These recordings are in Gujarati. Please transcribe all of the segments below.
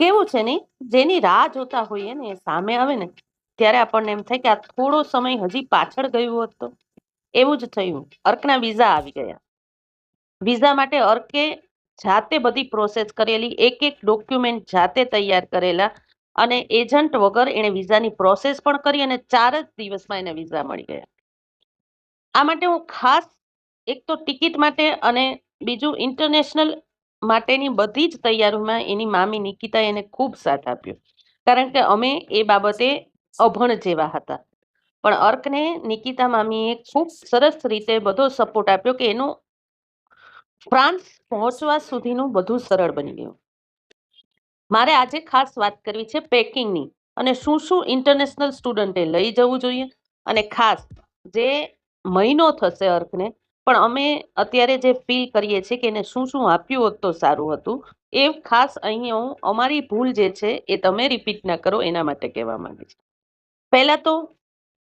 કેવું છે નહીં? જેની રાહ જોતા હોઈએ ને, એ સામે આવે ને, ત્યારે આપણને એમ થાય કે આ થોડો સમય હજી પાછળ ગયો હોત એવું જ થયું. અર્કના વિઝા આવી ગયા. વિઝા માટે અર્કે જાતે બધી પ્રોસેસ કરેલી, એક એક ડોક્યુમેન્ટ જાતે તૈયાર કરેલા અને એજન્ટ વગર એણે વિઝાની પ્રોસેસ પણ કરી અને ચાર જ દિવસમાં એને વિઝા મળી ગયા. આ માટે હું ખાસ એક તો ટિકિટ માટે અને બીજું ઇન્ટરનેશનલ માટેની બધી જ તૈયારીમાં એની મામી નિકિતા એને ખૂબ સાથ આપ્યો. કારણ કે અમે એ બાબતે અભણ જેવા હતા. પણ અર્કને નિકિતા મામીએ ખૂબ સરસ રીતે બધો સપોર્ટ આપ્યો કે એનું ફ્રાન્સ પહોંચવા સુધીનું બધું સરળ બની ગયું. મારે આજે ખાસ વાત કરવી છે પેકિંગની અને શું શું ઇન્ટરનેશનલ સ્ટુડન્ટે લઈ જવું જોઈએ અને ખાસ જે મહિનો થશે અર્કને પણ અમે અત્યારે જે ફીલ કરીએ છીએ કે એને શું શું આપ્યું હોત તો સારું હતું, એ ખાસ અહીં હું અમારી ભૂલ જે છે એ તમે રિપીટ ના કરો એના માટે કહેવા માંગુ છું. પહેલાં તો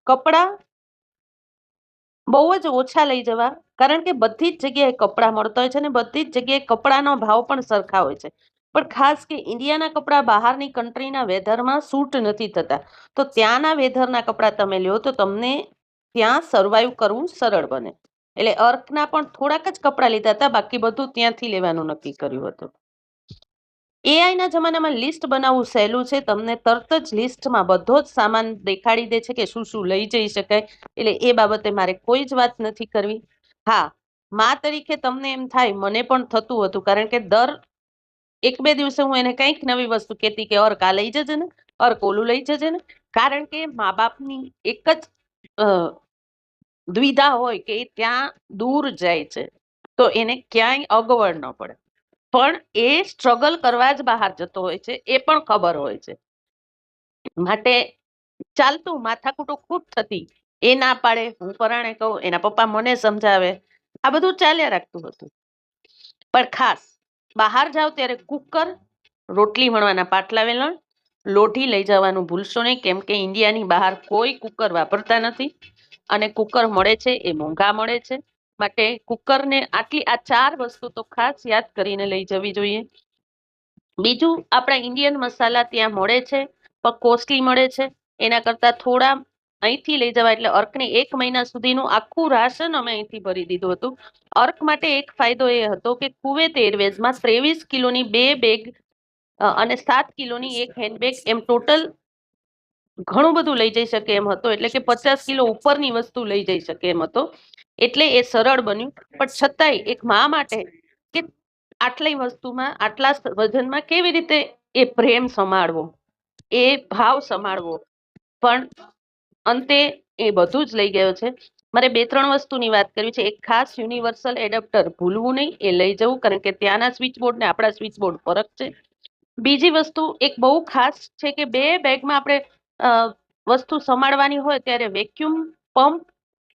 કપડાં બહુ જ ઓછા લઈ જવા, કારણ કે બધી જ જગ્યાએ કપડાં મળતા હોય છે અને બધી જ જગ્યાએ કપડાનો ભાવ પણ સરખા હોય છે. પણ ખાસ કે ઇન્ડિયાના કપડાં બહારની કન્ટ્રીના વેધરમાં સૂટ નથી થતા. તો ત્યાંના વેધરના કપડાં તમે લ્યો તો તમને ત્યાં સર્વાઈવ કરવું સરળ બને. એટલે અર્કના પણ થોડાક જ કપડાં લીધા હતા, બાકી બધું ત્યાંથી લેવાનું નક્કી કર્યું હતું. એઆઈના જમાનામાં લિસ્ટ બનાવવું સહેલું છે. તમને તરત જ લિસ્ટમાં બધો જ સામાન દેખાડી દે છે કે શું શું લઈ જઈ શકાય. એટલે એ બાબતે મારે કોઈ જ વાત નથી કરવી. હા, મા તરીકે તમને એમ થાય, મને પણ થતું હતું, કારણ કે દર એક બે દિવસે હું એને કંઈક નવી વસ્તુ કહેતી કે અર્ક આ લઈ જજે ને, અર્ક ઓલું લઈ જજે ને. કારણ કે મા બાપની એક જ દ્વિધા હોય કે ત્યાં દૂર જાય છે, તો એને ક્યાંય અગવડ ન પડે. પણ એ સ્ટ્રગલ કરવા જ બહાર જતો હોય છે, એ પણ ખબર હોય છે. માટે ચાલતું માથાકૂટો ખૂબ થતી, એ ના પાડે, હું પરાણે કહું, એના પપ્પા મને સમજાવે, આ બધું ચાલ્યા રાખતું હતું. પણ ખાસ, બહાર જાઓ ત્યારે કુકર, રોટલી વણવાના પાટલા વેલણ, લોઢી લઈ જવાનું ભૂલશો નહીં, કેમ કે ઇન્ડિયાની બહાર કોઈ કુકર વાપરતા નથી. અને કુકર મળે છે, એ મોંઘા મળે છે. માટે કુકરને આટલી આ ચાર વસ્તુ તો ખાસ યાદ કરીને લઈ જવી જોઈએ. બીજું, આપણા ઇન્ડિયન મસાલા ત્યાં મળે છે, પણ કોસ્ટલી મળે છે. એના કરતાં થોડા અહીંથી લઈ જવા એટલે અર્કને એક મહિના સુધીનું આખું રાશન અમે અહીંથી ભરી દીધું હતું. અર્ક માટે એક ફાયદો એ હતો કે કુવેત એરવેઝમાં ત્રેવીસ કિલોની બે બેગ અને સાત કિલોની એક હેન્ડબેગ એમ ટોટલ ઘણું બધું લઈ જઈ શકે એમ હતો. એટલે કે પચાસ કિલો ઉપરની વસ્તુ લઈ જઈ શકે એમ હતો. એટલે એ સરળ બન્યું. પણ છતાંય એક મા માટે કે આટલી વસ્તુમાં, આટલા વજનમાં કેવી રીતે એ પ્રેમ સમાડવો એ ભાવ સમાડવો પણ અંતે એ બધું જ લઈ ગયો છે. મારે બે, ત્રણ વસ્તુની વાત કરવી છે. એક ખાસ યુનિવર્સલ એડપ્ટર ભૂલવું નહીં. એ લઈ જવું, કારણ કે ત્યાંના સ્વિચ બોર્ડ ને આપણા સ્વિચ બોર્ડ ફરક છે. બીજી વસ્તુ એક બહુ ખાસ છે કે બે બેગમાં આપણે વસ્તુ સંભાળવાની હોય ત્યારે વેક્યુમ પંપ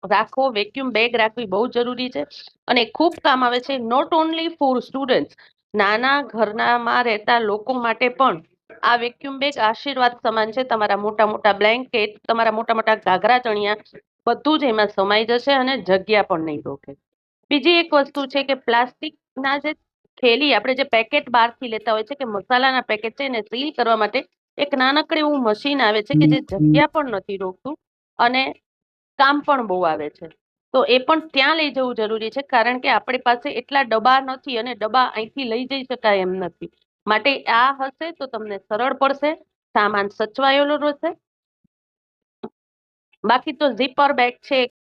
રાખવો વેક્યુમ બેગ રાખવી બહુ જરૂરી છે. અને ખૂબ કામ આવે છે નોટ ઓનલી ફોર સ્ટુડન્ટ નાના ઘરનામાં રહેતા લોકો માટે પણ આ વેક્યુમ બેગ આશીર્વાદ સમાન છે. તમારા મોટા મોટા બ્લેન્કેટ તમારા મોટા મોટા ઘાઘરા ચણિયા, બધું જ એમાં સમાઈ જશે અને જગ્યા પણ નહીં રોકે. બીજી એક વસ્તુ છે કે પ્લાસ્ટિકના જે થેલી, આપણે જે પેકેટ બહારથી લેતા હોય છે કે મસાલાના પેકેટ છે એને સીલ કરવા માટે એક નાનકડું એવું મશીન આવે છે કે જે જગ્યા પણ નથી રોકતું અને કામ પણ બહુ આવે છે. તો એ પણ ત્યાં લઈ જવું જરૂરી છે કારણ કે આપણી પાસે એટલા ડબ્બા નથી અને ડબ્બા અહીંથી લઈ જઈ શકાય એમ નથી. માટે આ હશે તો તમને સરળ પડશે સામાન સચવાયેલો રહેશે. બાકી તો ઝીપર બેગ છે